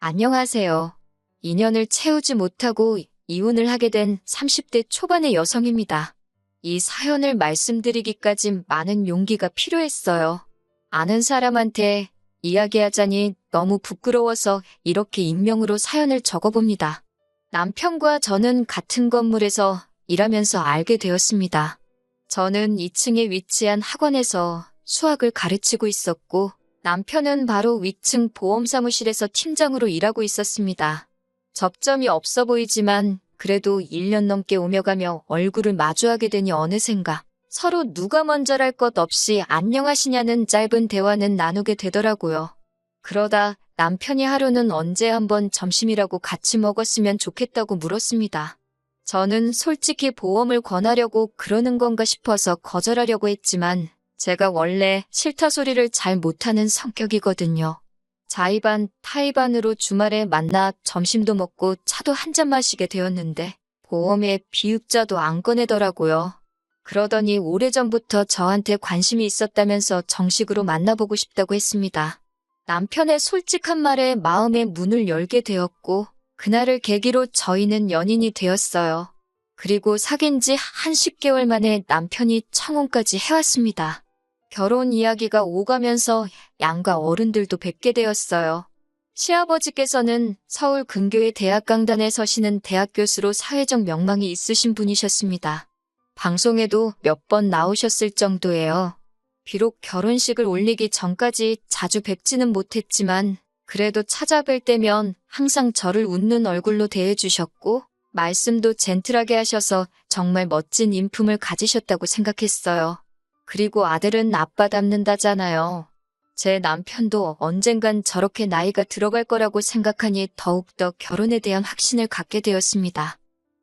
안녕하세요. 인연을 채우지 못하고 이혼을 하게 된 30대 초반의 여성입니다. 이 사연을 말씀드리기까진 많은 용기가 필요했어요. 아는 사람한테 이야기하자니 너무 부끄러워서 이렇게 익명으로 사연을 적어봅니다. 남편과 저는 같은 건물에서 일하면서 알게 되었습니다. 저는 2층에 위치한 학원에서 수학을 가르치고 있었고 남편은 바로 위층 보험사무실에서 팀장으로 일하고 있었습니다. 접점이 없어 보이지만 그래도 1년 넘게 오며 가며 얼굴을 마주하게 되니 어느샌가 서로 누가 먼저랄 것 없이 안녕하시냐는 짧은 대화는 나누게 되더라고요. 그러다 남편이 하루는 언제 한번 점심이라고 같이 먹었으면 좋겠다고 물었습니다. 저는 솔직히 보험을 권하려고 그러는 건가 싶어서 거절하려고 했지만 제가 원래 싫다 소리를 잘 못하는 성격이거든요. 자의반, 타의반으로 주말에 만나 점심도 먹고 차도 한 잔 마시게 되었는데 보험에 비읍자도 안 꺼내더라고요. 그러더니 오래전부터 저한테 관심이 있었다면서 정식으로 만나보고 싶다고 했습니다. 남편의 솔직한 말에 마음의 문을 열게 되었고 그날을 계기로 저희는 연인이 되었어요. 그리고 사귄 지 한 10개월 만에 남편이 청혼까지 해왔습니다. 결혼 이야기가 오가면서 양가 어른들도 뵙게 되었어요. 시아버지께서는 서울 근교의 대학 강단에 서시는 대학 교수로 사회적 명망이 있으신 분이셨습니다. 방송에도 몇 번 나오셨을 정도예요. 비록 결혼식을 올리기 전까지 자주 뵙지는 못했지만 그래도 찾아뵐 때면 항상 저를 웃는 얼굴로 대해주셨고 말씀도 젠틀하게 하셔서 정말 멋진 인품을 가지셨다고 생각했어요. 그리고 아들은 아빠 닮는다잖아요. 제 남편도 언젠간 저렇게 나이가 들어갈 거라고 생각하니 더욱더 결혼에 대한 확신을 갖게 되었습니다.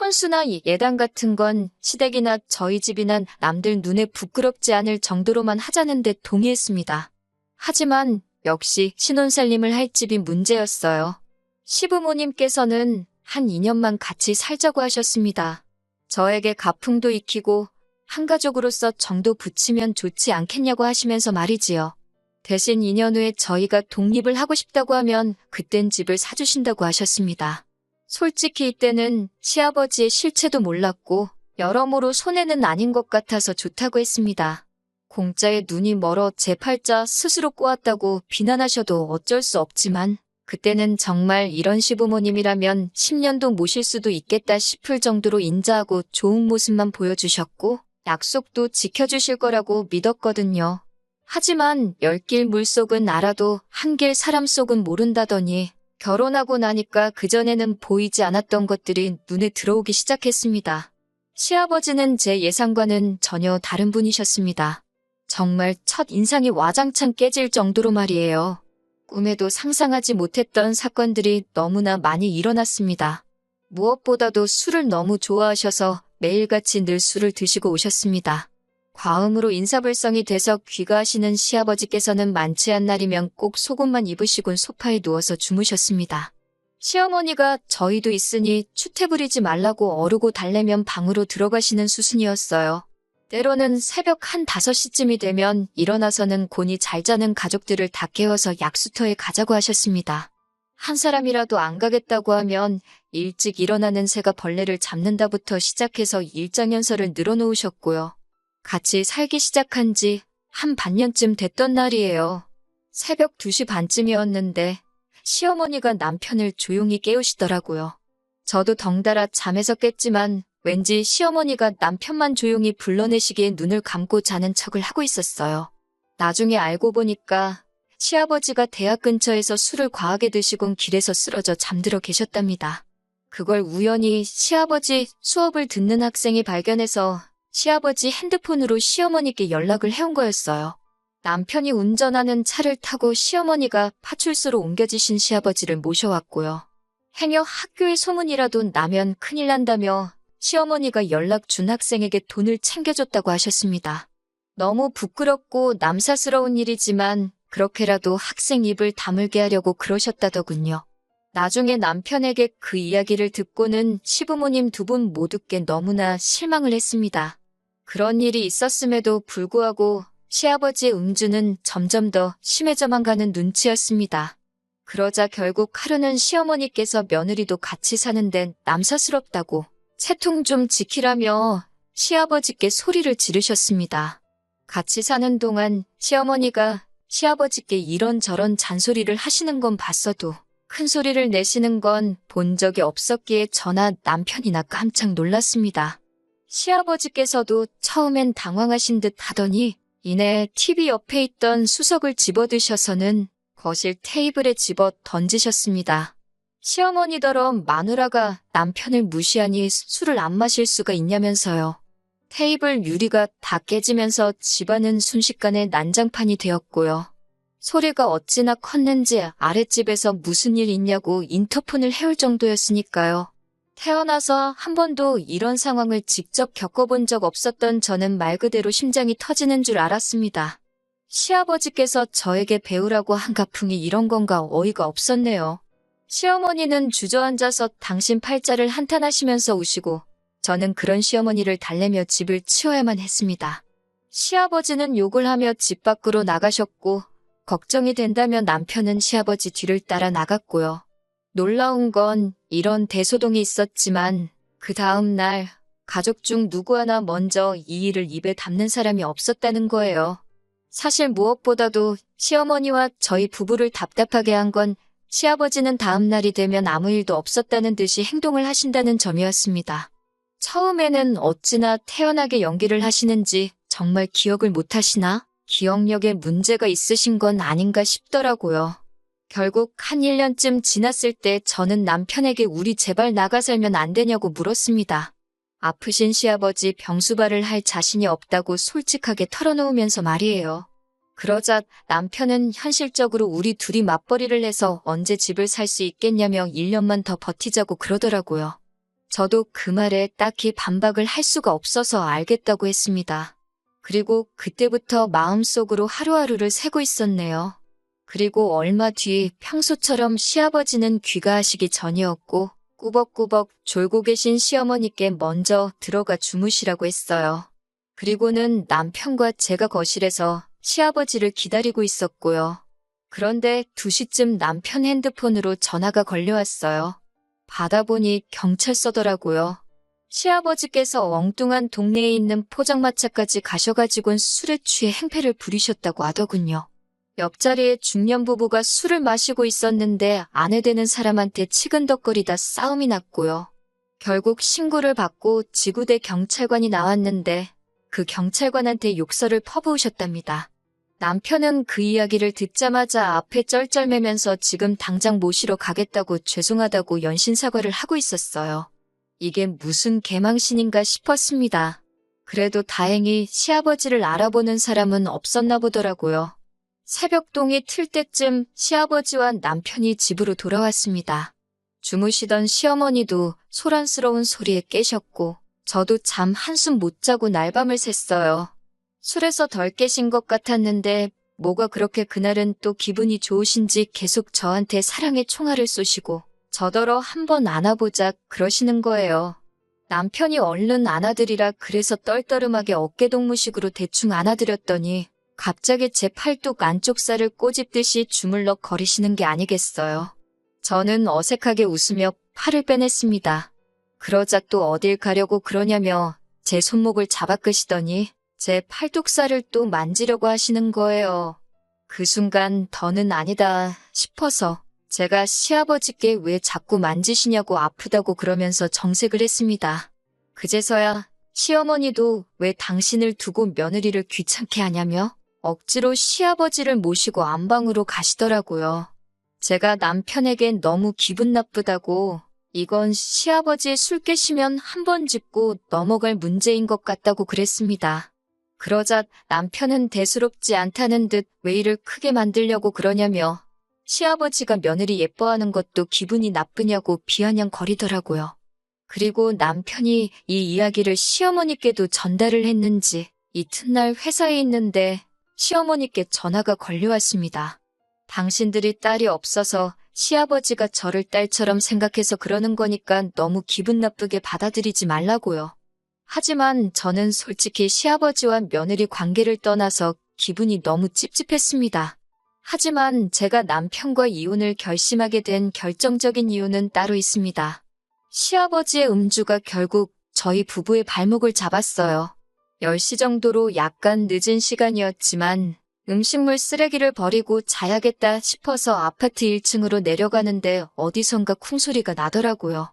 혼수나 예단 같은 건 시댁이나 저희 집이나 남들 눈에 부끄럽지 않을 정도로만 하자는데 동의했습니다. 하지만 역시 신혼살림을 할 집이 문제였어요. 시부모님께서는 한 2년만 같이 살자고 하셨습니다. 저에게 가풍도 익히고 한가족으로서 정도 붙이면 좋지 않겠냐고 하시면서 말이지요. 대신 2년 후에 저희가 독립을 하고 싶다고 하면 그땐 집을 사주신다고 하셨습니다. 솔직히 이때는 시아버지의 실체도 몰랐고 여러모로 손해는 아닌 것 같아서 좋다고 했습니다. 공짜에 눈이 멀어 제 팔자 스스로 꼬았다고 비난하셔도 어쩔 수 없지만 그때는 정말 이런 시부모님이라면 10년도 모실 수도 있겠다 싶을 정도로 인자하고 좋은 모습만 보여주셨고 약속도 지켜주실 거라고 믿었거든요. 하지만 열 길 물속은 알아도 한 길 사람 속은 모른다더니 결혼하고 나니까 그전에는 보이지 않았던 것들이 눈에 들어오기 시작했습니다. 시아버지는 제 예상과는 전혀 다른 분이셨습니다. 정말 첫 인상이 와장창 깨질 정도로 말이에요. 꿈에도 상상하지 못했던 사건들이 너무나 많이 일어났습니다. 무엇보다도 술을 너무 좋아하셔서 매일같이 늘 술을 드시고 오셨습니다. 과음으로 인사불성이 돼서 귀가하시는 시아버지께서는 많지 않은 날이면 꼭 속옷만 입으시곤 소파에 누워서 주무셨습니다. 시어머니가 저희도 있으니 추태 부리지 말라고 어르고 달래면 방으로 들어가시는 수순이었어요. 때로는 새벽 한 5시쯤이 되면 일어나서는 곤히 잘 자는 가족들을 다 깨워서 약수터에 가자고 하셨습니다. 한 사람이라도 안 가겠다고 하면 일찍 일어나는 새가 벌레를 잡는다부터 시작해서 일장 연설을 늘어놓으셨고요. 같이 살기 시작한 지 한 반년쯤 됐던 날이에요. 새벽 2시 반쯤이었는데 시어머니가 남편을 조용히 깨우시더라고요. 저도 덩달아 잠에서 깼지만 왠지 시어머니가 남편만 조용히 불러내시기에 눈을 감고 자는 척을 하고 있었어요. 나중에 알고 보니까 시아버지가 대학 근처에서 술을 과하게 드시곤 길에서 쓰러져 잠들어 계셨답니다. 그걸 우연히 시아버지 수업을 듣는 학생이 발견해서 시아버지 핸드폰으로 시어머니께 연락을 해온 거였어요. 남편이 운전하는 차를 타고 시어머니가 파출소로 옮겨지신 시아버지를 모셔왔고요. 행여 학교에 소문이라도 나면 큰일 난다며 시어머니가 연락 준 학생에게 돈을 챙겨줬다고 하셨습니다. 너무 부끄럽고 남사스러운 일이지만 그렇게라도 학생 입을 다물게 하려고 그러셨다더군요. 나중에 남편에게 그 이야기를 듣고는 시부모님 두 분 모두께 너무나 실망을 했습니다. 그런 일이 있었음에도 불구하고 시아버지의 음주는 점점 더 심해져만 가는 눈치였습니다. 그러자 결국 하루는 시어머니께서 며느리도 같이 사는데 남사스럽다고 채통 좀 지키라며 시아버지께 소리를 지르셨습니다. 같이 사는 동안 시어머니가 시아버지께 이런저런 잔소리를 하시는 건 봤어도 큰 소리를 내시는 건 본 적이 없었기에 저나 남편이나 깜짝 놀랐습니다. 시아버지께서도 처음엔 당황하신 듯 하더니 이내 TV 옆에 있던 수석을 집어드셔서는 거실 테이블에 집어 던지셨습니다. 시어머니더러 마누라가 남편을 무시하니 술을 안 마실 수가 있냐면서요. 테이블 유리가 다 깨지면서 집안은 순식간에 난장판이 되었고요. 소리가 어찌나 컸는지 아랫집에서 무슨 일 있냐고 인터폰을 해올 정도였으니까요. 태어나서 한 번도 이런 상황을 직접 겪어본 적 없었던 저는 말 그대로 심장이 터지는 줄 알았습니다. 시아버지께서 저에게 배우라고 한 가풍이 이런 건가 어이가 없었네요. 시어머니는 주저앉아서 당신 팔자를 한탄하시면서 우시고 저는 그런 시어머니를 달래며 집을 치워야만 했습니다. 시아버지는 욕을 하며 집 밖으로 나가셨고 걱정이 된다며 남편은 시아버지 뒤를 따라 나갔고요. 놀라운 건 이런 대소동이 있었지만 그 다음 날 가족 중 누구 하나 먼저 이 일을 입에 담는 사람이 없었다는 거예요. 사실 무엇보다도 시어머니와 저희 부부를 답답하게 한 건 시아버지는 다음 날이 되면 아무 일도 없었다는 듯이 행동을 하신다는 점이었습니다. 처음에는 어찌나 태연하게 연기를 하시는지 정말 기억을 못 하시나? 기억력에 문제가 있으신 건 아닌가 싶더라고요. 결국 한 1년쯤 지났을 때 저는 남편에게 우리 제발 나가 살면 안 되냐고 물었습니다. 아프신 시아버지 병수발을 할 자신이 없다고 솔직하게 털어놓으면서 말이에요. 그러자 남편은 현실적으로 우리 둘이 맞벌이를 해서 언제 집을 살 수 있겠냐며 1년만 더 버티자고 그러더라고요. 저도 그 말에 딱히 반박을 할 수가 없어서 알겠다고 했습니다. 그리고 그때부터 마음속으로 하루하루를 새고 있었네요. 그리고 얼마 뒤 평소처럼 시아버지는 귀가하시기 전이었고 꾸벅꾸벅 졸고 계신 시어머니께 먼저 들어가 주무시라고 했어요. 그리고는 남편과 제가 거실에서 시아버지를 기다리고 있었고요. 그런데 2시쯤 남편 핸드폰으로 전화가 걸려왔어요. 받아보니 경찰서더라고요. 시아버지께서 엉뚱한 동네에 있는 포장마차까지 가셔가지고는 술에 취해 행패를 부리셨다고 하더군요. 옆자리에 중년 부부가 술을 마시고 있었는데 아내 되는 사람한테 치근덕거리다 싸움이 났고요. 결국 신고를 받고 지구대 경찰관이 나왔는데 그 경찰관한테 욕설을 퍼부으셨답니다. 남편은 그 이야기를 듣자마자 앞에 쩔쩔매면서 지금 당장 모시러 가겠다고 죄송하다고 연신 사과를 하고 있었어요. 이게 무슨 개망신인가 싶었습니다. 그래도 다행히 시아버지를 알아보는 사람은 없었나 보더라고요. 새벽동이 틀 때쯤 시아버지와 남편이 집으로 돌아왔습니다. 주무시던 시어머니도 소란스러운 소리에 깨셨고 저도 잠 한숨 못 자고 날밤을 샜어요. 술에서 덜 깨신 것 같았는데 뭐가 그렇게 그날은 또 기분이 좋으신지 계속 저한테 사랑의 총알을 쏘시고 저더러 한번 안아보자 그러시는 거예요. 남편이 얼른 안아드리라 그래서 떨떠름하게 어깨동무식으로 대충 안아드렸더니 갑자기 제 팔뚝 안쪽 살을 꼬집듯이 주물럭 거리시는 게 아니겠어요. 저는 어색하게 웃으며 팔을 빼냈습니다. 그러자 또 어딜 가려고 그러냐며 제 손목을 잡아 끄시더니 제 팔뚝살을 또 만지려고 하시는 거예요. 그 순간 더는 아니다 싶어서 제가 시아버지께 왜 자꾸 만지시냐고 아프다고 그러면서 정색을 했습니다. 그제서야 시어머니도 왜 당신을 두고 며느리를 귀찮게 하냐며 억지로 시아버지를 모시고 안방으로 가시더라고요. 제가 남편에겐 너무 기분 나쁘다고 이건 시아버지의 술 깨시면 한 번 짚고 넘어갈 문제인 것 같다고 그랬습니다. 그러자 남편은 대수롭지 않다는 듯 왜 일을 크게 만들려고 그러냐며 시아버지가 며느리 예뻐하는 것도 기분이 나쁘냐고 비아냥거리더라고요. 그리고 남편이 이 이야기를 시어머니께도 전달을 했는지 이튿날 회사에 있는데 시어머니께 전화가 걸려왔습니다. 당신들이 딸이 없어서 시아버지가 저를 딸처럼 생각해서 그러는 거니까 너무 기분 나쁘게 받아들이지 말라고요. 하지만 저는 솔직히 시아버지와 며느리 관계를 떠나서 기분이 너무 찝찝했습니다. 하지만 제가 남편과 이혼을 결심하게 된 결정적인 이유는 따로 있습니다. 시아버지의 음주가 결국 저희 부부의 발목을 잡았어요. 10시 정도로 약간 늦은 시간이었지만 음식물 쓰레기를 버리고 자야겠다 싶어서 아파트 1층으로 내려가는데 어디선가 쿵소리가 나더라고요.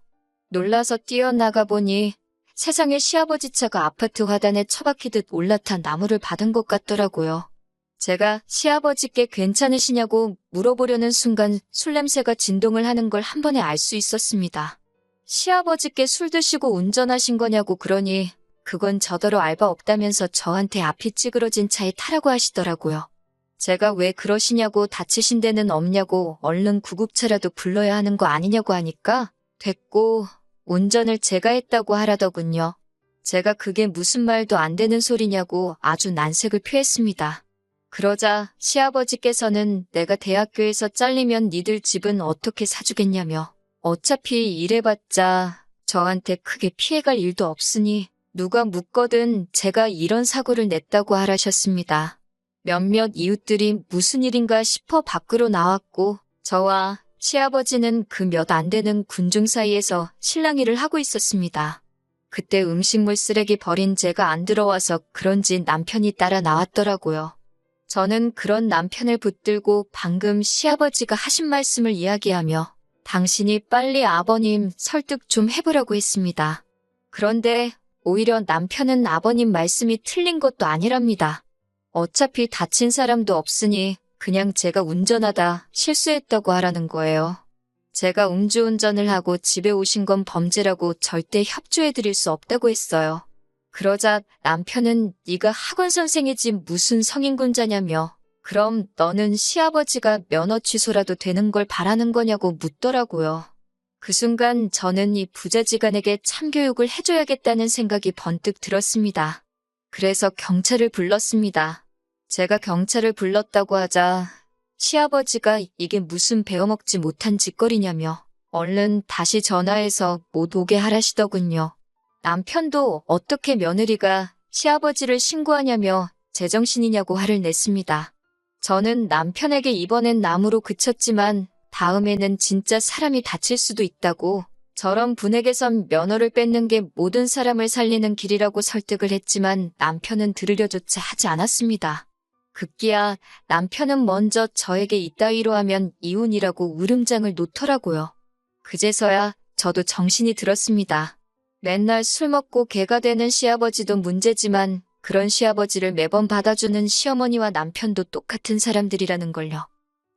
놀라서 뛰어나가 보니 세상에 시아버지 차가 아파트 화단에 처박히듯 올라탄 나무를 받은 것 같더라고요. 제가 시아버지께 괜찮으시냐고 물어보려는 순간 술 냄새가 진동을 하는 걸 한 번에 알 수 있었습니다. 시아버지께 술 드시고 운전하신 거냐고 그러니 그건 저더러 알바 없다면서 저한테 앞이 찌그러진 차에 타라고 하시더라고요. 제가 왜 그러시냐고 다치신 데는 없냐고 얼른 구급차라도 불러야 하는 거 아니냐고 하니까 됐고 운전을 제가 했다고 하라더군요. 제가 그게 무슨 말도 안 되는 소리냐고 아주 난색을 표했습니다. 그러자 시아버지께서는 내가 대학교에서 잘리면 니들 집은 어떻게 사주겠냐며 어차피 일해봤자 저한테 크게 피해갈 일도 없으니 누가 묻거든 제가 이런 사고를 냈다고 하라셨습니다. 몇몇 이웃들이 무슨 일인가 싶어 밖으로 나왔고 저와 시아버지는 그 몇 안 되는 군중 사이에서 실랑이를 하고 있었습니다. 그때 음식물 쓰레기 버린 제가 안 들어와서 그런지 남편이 따라 나왔더라고요. 저는 그런 남편을 붙들고 방금 시아버지가 하신 말씀을 이야기하며 당신이 빨리 아버님 설득 좀 해보라고 했습니다. 그런데 오히려 남편은 아버님 말씀이 틀린 것도 아니랍니다. 어차피 다친 사람도 없으니 그냥 제가 운전하다 실수했다고 하라는 거예요. 제가 음주운전을 하고 집에 오신 건 범죄라고 절대 협조해드릴 수 없다고 했어요. 그러자 남편은 네가 학원 선생이지 무슨 성인군자냐며 그럼 너는 시아버지가 면허 취소라도 되는 걸 바라는 거냐고 묻더라고요. 그 순간 저는 이 부자지간에게 참교육을 해줘야겠다는 생각이 번뜩 들었습니다. 그래서 경찰을 불렀습니다. 제가 경찰을 불렀다고 하자 시아버지가 이게 무슨 배워먹지 못한 짓거리냐며 얼른 다시 전화해서 못 오게 하라시더군요. 남편도 어떻게 며느리가 시아버지를 신고하냐며 제정신이냐고 화를 냈습니다. 저는 남편에게 이번엔 나무로 그쳤지만 다음에는 진짜 사람이 다칠 수도 있다고 저런 분에게선 면허를 뺏는 게 모든 사람을 살리는 길이라고 설득을 했지만 남편은 들으려조차 하지 않았습니다. 급기야 남편은 먼저 저에게 이따위로 하면 이혼이라고 울음장을 놓더라고요. 그제서야 저도 정신이 들었습니다. 맨날 술 먹고 개가 되는 시아버지도 문제지만 그런 시아버지를 매번 받아주는 시어머니와 남편도 똑같은 사람들이라는 걸요.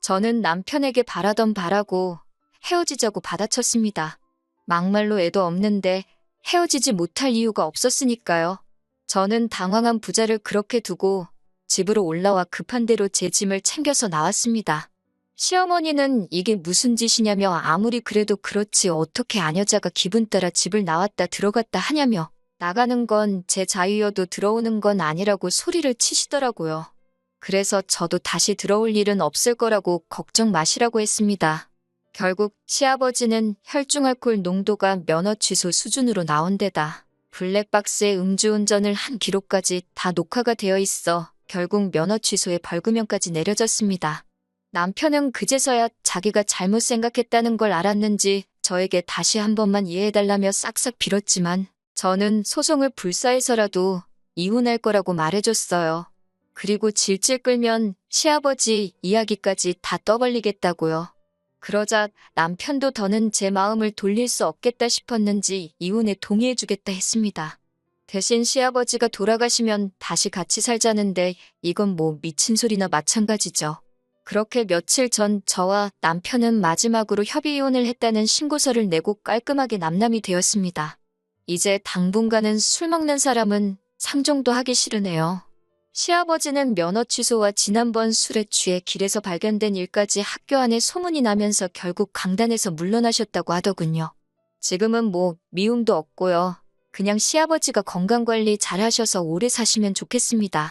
저는 남편에게 바라던 바라고 헤어지자고 받아쳤습니다. 막말로 애도 없는데 헤어지지 못할 이유가 없었으니까요. 저는 당황한 부자를 그렇게 두고 집으로 올라와 급한 대로 제 짐을 챙겨서 나왔습니다. 시어머니는 이게 무슨 짓이냐며 아무리 그래도 그렇지 어떻게 아녀자가 기분 따라 집을 나왔다 들어갔다 하냐며 나가는 건 제 자유여도 들어오는 건 아니라고 소리를 치시더라고요. 그래서 저도 다시 들어올 일은 없을 거라고 걱정 마시라고 했습니다. 결국 시아버지는 혈중알코올 농도가 면허 취소 수준으로 나온 데다 블랙박스에 음주운전을 한 기록까지 다 녹화가 되어 있어 결국 면허 취소에 벌금형까지 내려졌습니다. 남편은 그제서야 자기가 잘못 생각했다는 걸 알았는지 저에게 다시 한 번만 이해해달라며 싹싹 빌었지만 저는 소송을 불사해서라도 이혼할 거라고 말해줬어요. 그리고 질질 끌면 시아버지 이야기까지 다 떠벌리겠다고요. 그러자 남편도 더는 제 마음을 돌릴 수 없겠다 싶었는지 이혼에 동의해주겠다 했습니다. 대신 시아버지가 돌아가시면 다시 같이 살자는데 이건 뭐 미친 소리나 마찬가지죠. 그렇게 며칠 전 저와 남편은 마지막으로 협의 이혼을 했다는 신고서를 내고 깔끔하게 남남이 되었습니다. 이제 당분간은 술 먹는 사람은 상종도 하기 싫으네요. 시아버지는 면허 취소와 지난번 술에 취해 길에서 발견된 일까지 학교 안에 소문이 나면서 결국 강단에서 물러나셨다고 하더군요. 지금은 뭐 미움도 없고요. 그냥 시아버지가 건강관리 잘 하셔서 오래 사시면 좋겠습니다.